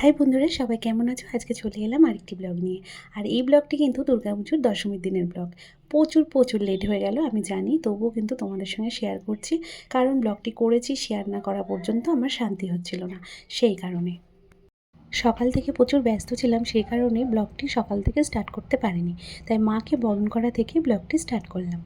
High বন্ধুরা, সবাই কেমন আছো? আজকে চলে এলাম আরেকটি ব্লগ নিয়ে। আর এই ব্লগটি কিন্তু দুর্গাপুজোর দশমীর দিনের ব্লগ প্রচুর প্রচুর লেট হয়ে গেল, আমি জানি, তবুও কিন্তু তোমাদের সঙ্গে শেয়ার করছি। কারণ ব্লগটি করেছি শেয়ার না করা পর্যন্ত আমার শান্তি হচ্ছিল না, সেই কারণে। সকাল থেকে প্রচুর ব্যস্ত ছিলাম, সেই কারণে ব্লগটি সকাল থেকে স্টার্ট করতে পারিনি। তাই মাকে বরণ করা থেকে ব্লগটি স্টার্ট করলাম।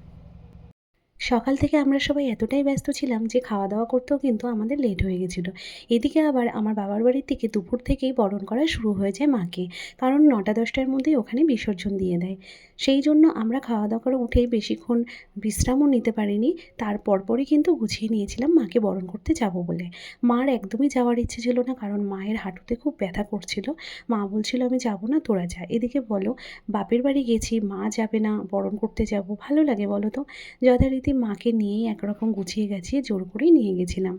সকাল থেকে আমরা সবাই এতটাই ব্যস্ত ছিলাম যে খাওয়া দাওয়া করতেও কিন্তু আমাদের লেট হয়ে গেছিল। এদিকে আবার আমার বাবার বাড়ির থেকে দুপুর থেকেই বরণ করা শুরু হয়ে যায় মাকে, কারণ নটা দশটার মধ্যেই ওখানে বিসর্জন দিয়ে দেয়। সেই জন্য আমরা খাওয়া দাওয়া করে উঠেই বেশিক্ষণ বিশ্রামও নিতে পারিনি, তার পরপরই কিন্তু গুছিয়ে নিয়েছিলাম মাকে বরণ করতে যাব বলে। মার একদমই যাওয়ার ইচ্ছে ছিল না, কারণ মায়ের হাঁটুতে খুব ব্যথা করছিল। মা বলছিল, আমি যাব না, তোরা যা। এদিকে বলো, বাপের বাড়ি গেছি, মা যাবে না, বরণ করতে যাব। ভালো লাগে বলো তো? যথারীতি মাকে নিয়েই একরকম গুছিয়ে গেছিয়ে জোর করেই নিয়ে গেছিলাম।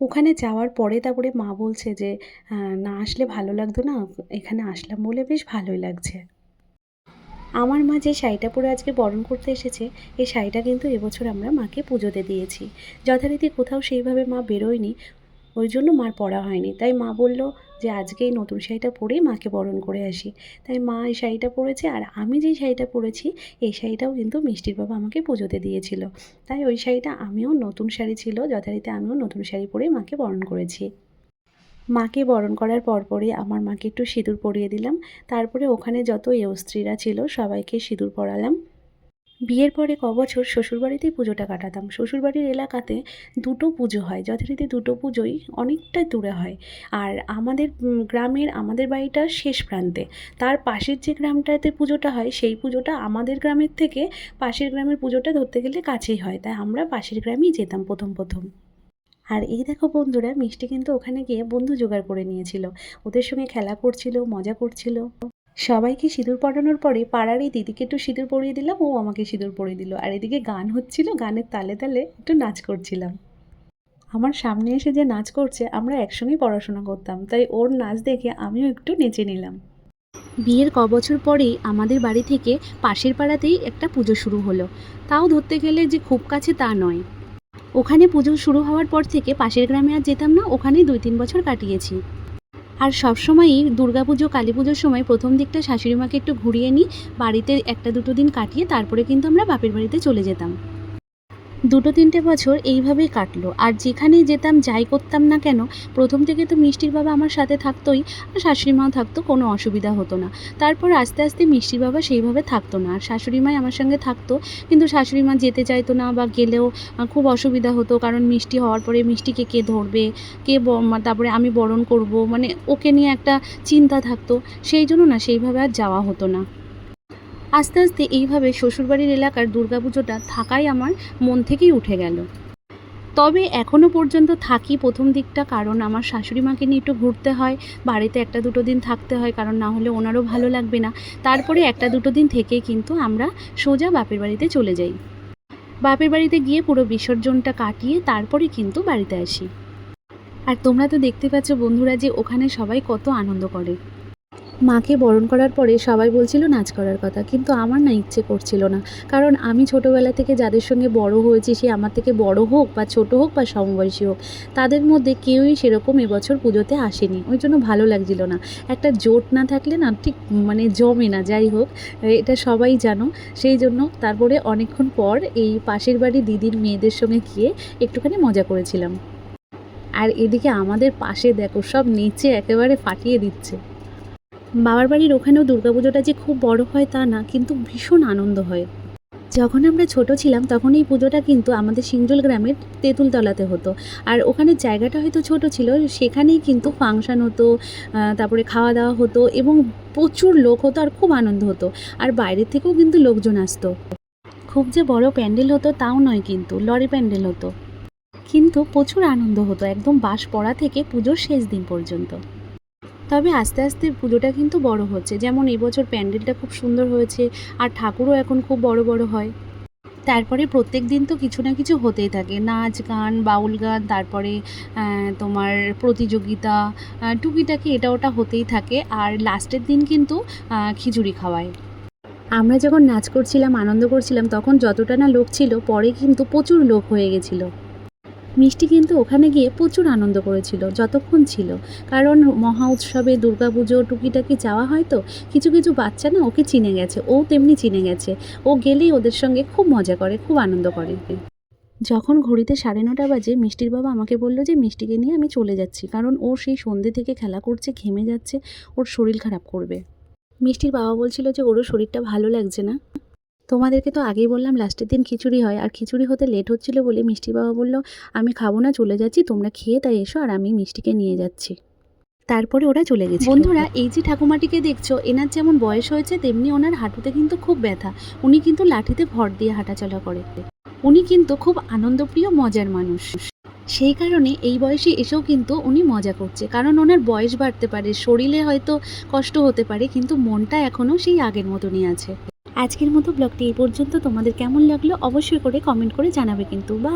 ওখানে যাওয়ার পরে তারপরে মা বলছে যে না আসলে ভালো লাগতো না, এখানে আসলাম বলে বেশ ভালোই লাগছে। আমার মা যে শাড়িটা পরে আজকে বরণ করতে এসেছে, এই শাড়িটা কিন্তু এবছর আমরা মাকে পুজোতে দিয়েছি। যথারীতি কোথাও সেইভাবে মা বেরোয়নি ওই জন্য মার পরা হয়নি। তাই মা বলল যে আজকে এই নতুন শাড়িটা পরেই মাকে বরণ করে আসি। তাই মা এই শাড়িটা পরেছে আর আমি যেই শাড়িটা পরেছি, এই শাড়িটাও কিন্তু মিষ্টির বাবা আমাকে পুজোতে দিয়েছিল। তাই ওই শাড়িটা আমিও নতুন শাড়ি ছিল, যথারীতি আমিও নতুন শাড়ি পরে মাকে বরণ করেছি। মাকে বরণ করার পরপরই আমার মাকে একটু সিঁদুর পরিয়ে দিলাম। তারপরে ওখানে যত স্ত্রীরা ছিল সবাইকে সিঁদুর পরালাম। বিয়ের পরে ক বছর শ্বশুরবাড়িতেই পুজোটা কাটাতাম। শ্বশুরবাড়ির এলাকাতে দুটো পুজো হয়, যথারীতি দুটো পুজোই অনেকটাই দূরে হয়। আর আমাদের গ্রামের, আমাদের বাড়িটার শেষ প্রান্তে। তার পাশের যে গ্রামটাতে পুজোটা হয়, সেই পুজোটা আমাদের গ্রামের থেকে পাশের গ্রামের পুজোটা ধরতে গেলে কাছেই হয়। তাই আমরা পাশের গ্রামেই যেতাম প্রথম প্রথম। আর এই দেখো বন্ধুরা, মিষ্টি কিন্তু ওখানে গিয়ে বন্ধু জোগাড় করে নিয়েছিল। ওদের সঙ্গে খেলা করছিল, মজা করছিল। সবাইকে সিঁদুর পরানোর পরে পাড়ার এই দিদিকে একটু সিঁদুর পরিয়ে দিলাম, ও আমাকে সিঁদুর পরিয়ে দিল। আর এদিকে গান হচ্ছিল, গানের তালে তালে একটু নাচ করছিলাম। আমার সামনে এসে যে নাচ করছে, আমরা একসঙ্গেই পড়াশোনা করতাম, তাই ওর নাচ দেখে আমিও একটু নেচে নিলাম। বিয়ের ক বছর পরেই আমাদের বাড়ি থেকে পাশের পাড়াতেই একটা পুজো শুরু হলো। তাও ধরতে গেলে যে খুব কাছে তা নয়। ওখানে পুজো শুরু হওয়ার পর থেকে পাশের গ্রামে আর যেতাম না, ওখানেই দুই তিন বছর কাটিয়েছি। আর সবসময়ই দুর্গা পুজো কালী পুজোর সময় প্রথম দিকটা শাশুড়ি মাকে একটু ঘুরিয়ে নিই, বাড়িতে একটা দুটো দিন কাটিয়ে তারপরে কিন্তু আমরা বাপের বাড়িতে চলে যেতাম। দুটো তিনটে বছর এইভাবেই কাটলো। আর যেখানেই যেতাম, যাই করতাম না কেন, প্রথম থেকে তো মিষ্টির বাবা আমার সাথে থাকতোই আর শাশুড়ি মাও থাকতো, কোনো অসুবিধা হতো না। তারপর আস্তে আস্তে মিষ্টির বাবা সেইভাবে থাকতো না। আর শাশুড়ি মাই আমার সঙ্গে থাকতো, কিন্তু শাশুড়ি মা যেতে চাইতো না বা গেলেও খুব অসুবিধা হতো, কারণ মিষ্টি হওয়ার পরে মিষ্টিকে কে ধরবে, কে তারপরে আমি বরণ করব মানে ওকে নিয়ে একটা চিন্তা থাকতো। সেই জন্য না, সেইভাবে আর যাওয়া হতো না। আস্তে আস্তে এইভাবে শ্বশুরবাড়ির এলাকার দুর্গাপুজোটা থাকাই আমার মন থেকেই উঠে গেল। তবে এখনও পর্যন্ত থাকি প্রথম দিকটা কারণ আমার শাশুড়ি মাকে নিয়ে একটু ঘুরতে হয়, বাড়িতে একটা দুটো দিন থাকতে হয় কারণ না হলে ওনারও ভালো লাগবে না। তারপরে একটা দুটো দিন থেকে কিন্তু আমরা সোজা বাপের বাড়িতে চলে যাই। বাপের বাড়িতে গিয়ে পুরো বিসর্জনটা কাটিয়ে তারপরে কিন্তু বাড়িতে আসি। আর তোমরা তো দেখতে পাচ্ছ বন্ধুরা যে ওখানে সবাই কত আনন্দ করে। মাকে বরণ করার পরে সবাই বলছিল নাচ করার কথা, কিন্তু আমার না ইচ্ছে করছিল না। কারণ আমি ছোটোবেলা থেকে যাদের সঙ্গে বড় হয়েছি, সে আমার থেকে বড় হোক বা ছোট হোক বা সমবয়সী হোক, তাদের মধ্যে কেউই সেরকম এবছর পুজোতে আসেনি। ওই জন্য ভালো লাগছিল না। একটা জোট না থাকলে না ঠিক মানে জমে না, যাই হোক, এটা সবাই জানো। সেই জন্য তারপরে অনেকক্ষণ পর এই পাশের বাড়ি দিদির মেয়েদের সঙ্গে গিয়ে একটুখানি মজা করেছিলাম। আর এদিকে আমাদের পাশে দেখো সব নেচে একেবারে ফাটিয়ে দিচ্ছে। বাবার বাড়ির ওখানেও দুর্গাপুজোটা যে খুব বড় হয় তা না, কিন্তু ভীষণ আনন্দ হয়। যখন আমরা ছোট ছিলাম তখন এই পুজোটা কিন্তু আমাদের সিঞ্জল গ্রামের তেঁতুলতলাতে হতো। আর ওখানে জায়গাটা হয়তো ছোট ছিল, সেখানেই কিন্তু ফাংশন হতো তারপরে খাওয়া দাওয়া হতো এবং প্রচুর লোক হতো আর খুব আনন্দ হতো। আর বাইরের থেকেও কিন্তু লোকজন আসতো। খুব যে বড় প্যান্ডেল হতো তাও নয় কিন্তু, লরি প্যান্ডেল হতো। কিন্তু প্রচুর আনন্দ হতো, একদম বাস পড়া থেকে পুজোর শেষ দিন পর্যন্ত। তবে আস্তে আস্তে পুজোটা কিন্তু বড় হচ্ছে। যেমন এবছর প্যান্ডেলটা খুব সুন্দর হয়েছে আর ঠাকুরও এখন খুব বড় বড় হয়। তারপরে প্রত্যেক দিন তো কিছু না কিছু হতেই থাকে। নাচ গান, বাউল গান, তারপরে তোমার প্রতিযোগিতা টুকিটাকি এটা ওটা হতেই থাকে। আর লাস্টের দিন কিন্তু খিচুড়ি খাওয়ায়। আমরা যখন নাচ করছিলাম, আনন্দ করছিলাম, তখন যতটা না লোক ছিল, পরে কিন্তু প্রচুর লোক হয়ে গেছিল। মিষ্টি কিন্তু ওখানে গিয়ে প্রচুর আনন্দ করেছিল, যতক্ষণ ছিল। কারণ মহা উৎসবে দুর্গাপুজো, টুকিটাকি যাওয়া হয় তো, কিছু কিছু বাচ্চা না ওকে চিনে গেছে, ও তেমনি চিনে গেছে। ও গেলেই ওদের সঙ্গে খুব মজা করে, খুব আনন্দ করে। যখন ঘড়িতে সাড়ে নটা বাজে, মিষ্টির বাবা আমাকে বলল যে, মিষ্টিকে নিয়ে আমি চলে যাচ্ছি, কারণ ও সেই সন্ধ্যে থেকে খেলা করছে, ঘেমে যাচ্ছে, ওর শরীর খারাপ করবে। মিষ্টির বাবা বলছিল যে, ওরও শরীরটা ভালো লাগছে না। তোমাদেরকে তো আগেই বললাম লাস্টের দিন খিচুড়ি হয়। আর খিচুড়ি হতে লেট হচ্ছিল বলে মিষ্টি বাবা বলল, আমি খাব না, চলে যাচ্ছি, তোমরা খেয়ে তাই এসো, আর আমি মিষ্টিকে নিয়ে যাচ্ছি। তারপরে ওরা চলে গেছে বন্ধুরা, এই যে ঠাকুমাটিকে দেখছ, এনার যেমন বয়স হয়েছে, তেমনি ওনার হাঁটুতে কিন্তু খুব ব্যথা। উনি কিন্তু লাঠিতে ভর দিয়ে হাঁটাচলা করে। উনি কিন্তু খুব আনন্দপ্রিয়, মজার মানুষ। সেই কারণে এই বয়সে এসেও কিন্তু উনি মজা করছে। কারণ ওনার বয়স বাড়তে পারে, শরীরে হয়তো কষ্ট হতে পারে, কিন্তু মনটা এখনও সেই আগের মতনই আছে। আজকের মতো ব্লগটি এই পর্যন্ত। তোমাদের কেমন লাগল অবশ্যই করে কমেন্ট করে জানাবে কিন্তু। বা